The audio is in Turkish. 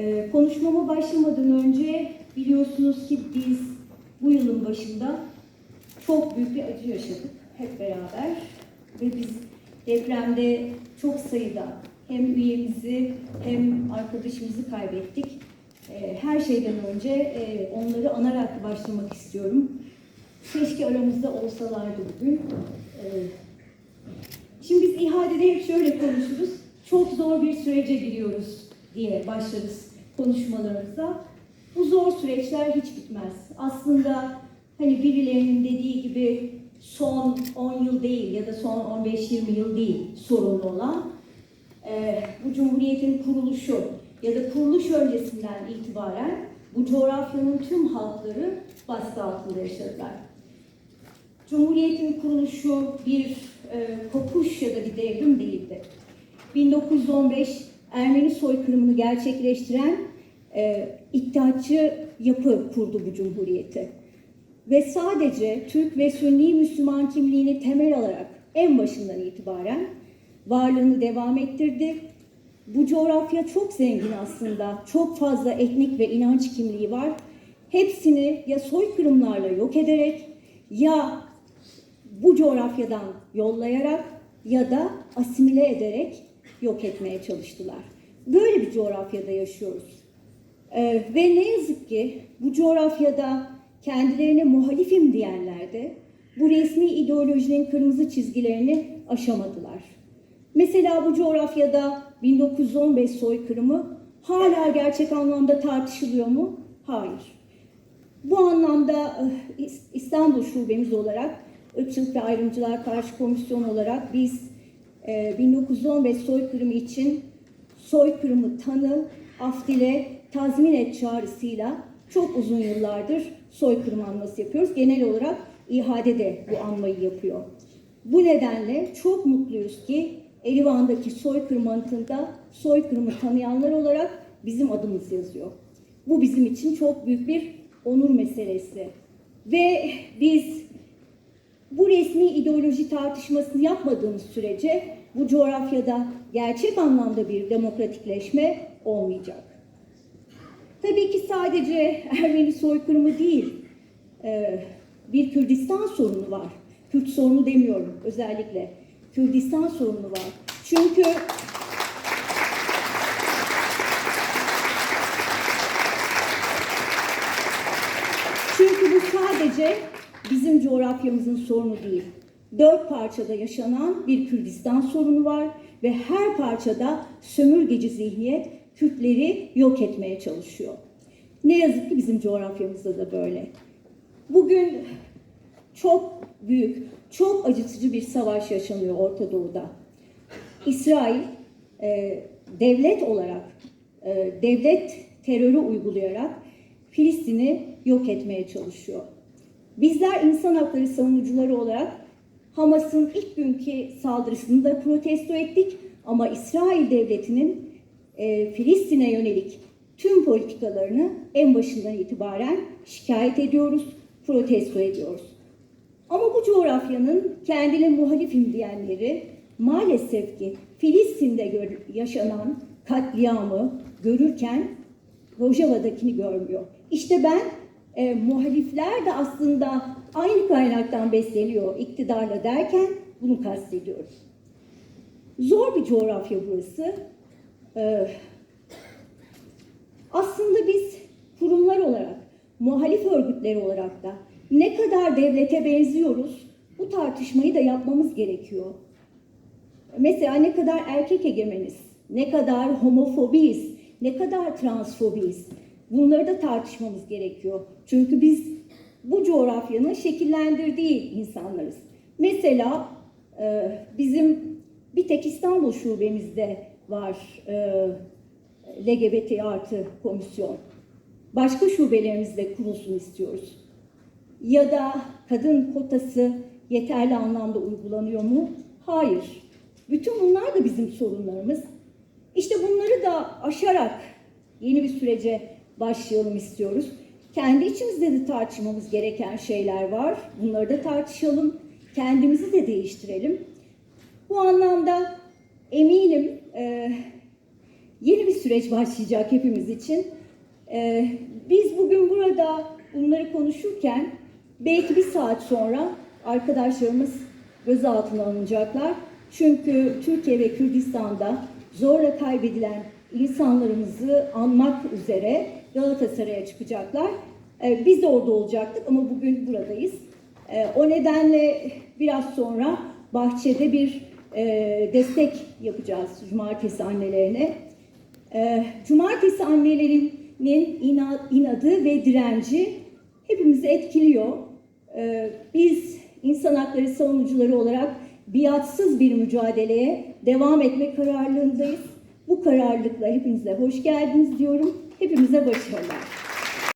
Ee, konuşmama başlamadan önce biliyorsunuz ki biz bu yılın başında çok büyük bir acı yaşadık hep beraber ve biz depremde çok sayıda hem üyemizi hem arkadaşımızı kaybettik. Ee, her şeyden önce e, onları anarak başlamak istiyorum. Keşke aramızda olsalardı bugün. Ee, Şimdi biz İHA'de hep şöyle konuşuruz. Çok zor bir sürece giriyoruz diye başlarız konuşmalarımıza. Bu zor süreçler hiç bitmez. Aslında hani birilerinin dediği gibi son 10 yıl değil ya da son 15-20 yıl değil sorunlu olan. Ee, bu Cumhuriyet'in kuruluşu ya da kuruluş öncesinden itibaren bu coğrafyanın tüm halkları baskı altında yaşadılar. Cumhuriyetin kuruluşu bir e, kopuş ya da bir devrim değildi. 1915 Ermeni soykırımını gerçekleştiren e, iddiatçı yapı kurdu bu cumhuriyeti. Ve sadece Türk ve Sünni Müslüman kimliğini temel alarak en başından itibaren varlığını devam ettirdi. Bu coğrafya çok zengin aslında. Çok fazla etnik ve inanç kimliği var. Hepsini ya soykırımlarla yok ederek ya bu coğrafyadan yollayarak ya da asimile ederek yok etmeye çalıştılar. Böyle bir coğrafyada yaşıyoruz. Ee, ve ne yazık ki bu coğrafyada kendilerine muhalifim diyenler de bu resmi ideolojinin kırmızı çizgilerini aşamadılar. Mesela bu coğrafyada 1915 soykırımı hala gerçek anlamda tartışılıyor mu? Hayır. Bu anlamda eh, İstanbul Şubemiz olarak Irkçılık ve Ayrımcılar Karşı Komisyon olarak biz e, 1915 soykırımı için soykırımı tanı, af dile, tazmin et çağrısıyla çok uzun yıllardır soykırım anması yapıyoruz. Genel olarak İHA'de de bu anmayı yapıyor. Bu nedenle çok mutluyuz ki Erivan'daki soykırım anıtında soykırımı tanıyanlar olarak bizim adımız yazıyor. Bu bizim için çok büyük bir onur meselesi. Ve biz bu resmi ideoloji tartışmasını yapmadığımız sürece bu coğrafyada gerçek anlamda bir demokratikleşme olmayacak. Tabii ki sadece Ermeni soykırımı değil, e, bir Kürdistan sorunu var. Kürt sorunu demiyorum özellikle. Kürdistan sorunu var. Çünkü Çünkü bu sadece bizim coğrafyamızın sorunu değil. Dört parçada yaşanan bir Kürdistan sorunu var ve her parçada sömürgeci zihniyet Kürtleri yok etmeye çalışıyor. Ne yazık ki bizim coğrafyamızda da böyle. Bugün çok büyük, çok acıtıcı bir savaş yaşanıyor Orta Doğu'da. İsrail e, devlet olarak, e, devlet terörü uygulayarak Filistin'i yok etmeye çalışıyor. Bizler insan hakları savunucuları olarak Hamas'ın ilk günkü saldırısını da protesto ettik ama İsrail devletinin e, Filistin'e yönelik tüm politikalarını en başından itibaren şikayet ediyoruz, protesto ediyoruz. Ama bu coğrafyanın kendine muhalifim diyenleri maalesef ki Filistin'de yaşanan katliamı görürken Rojava'dakini görmüyor. İşte ben e, muhalifler de aslında aynı kaynaktan besleniyor iktidarla derken bunu kastediyoruz. Zor bir coğrafya burası. Ee, aslında biz kurumlar olarak, muhalif örgütler olarak da ne kadar devlete benziyoruz bu tartışmayı da yapmamız gerekiyor. Mesela ne kadar erkek egemeniz, ne kadar homofobiyiz, ne kadar transfobiyiz. Bunları da tartışmamız gerekiyor. Çünkü biz bu coğrafyanın şekillendirdiği insanlarız. Mesela e, bizim bir tek İstanbul şubemizde var e, LGBT artı komisyon. Başka şubelerimizde kurulsun istiyoruz. Ya da kadın kotası yeterli anlamda uygulanıyor mu? Hayır. Bütün bunlar da bizim sorunlarımız. İşte bunları da aşarak yeni bir sürece başlayalım istiyoruz. Kendi içimizde de tartışmamız gereken şeyler var. Bunları da tartışalım. Kendimizi de değiştirelim. Bu anlamda eminim e, yeni bir süreç başlayacak hepimiz için. Ee, biz bugün burada bunları konuşurken belki bir saat sonra arkadaşlarımız gözaltına alınacaklar. Çünkü Türkiye ve Kürdistan'da zorla kaybedilen insanlarımızı anmak üzere Galatasaray'a çıkacaklar. Ee, biz de orada olacaktık ama bugün buradayız. Ee, o nedenle biraz sonra bahçede bir e, destek yapacağız cumartesi annelerine. Ee, cumartesi annelerinin ina- inadı ve direnci hepimizi etkiliyor. Biz insan hakları savunucuları olarak biatsız bir mücadeleye devam etme kararlılığındayız. Bu kararlılıkla hepinize hoş geldiniz diyorum. Hepimize başarılar.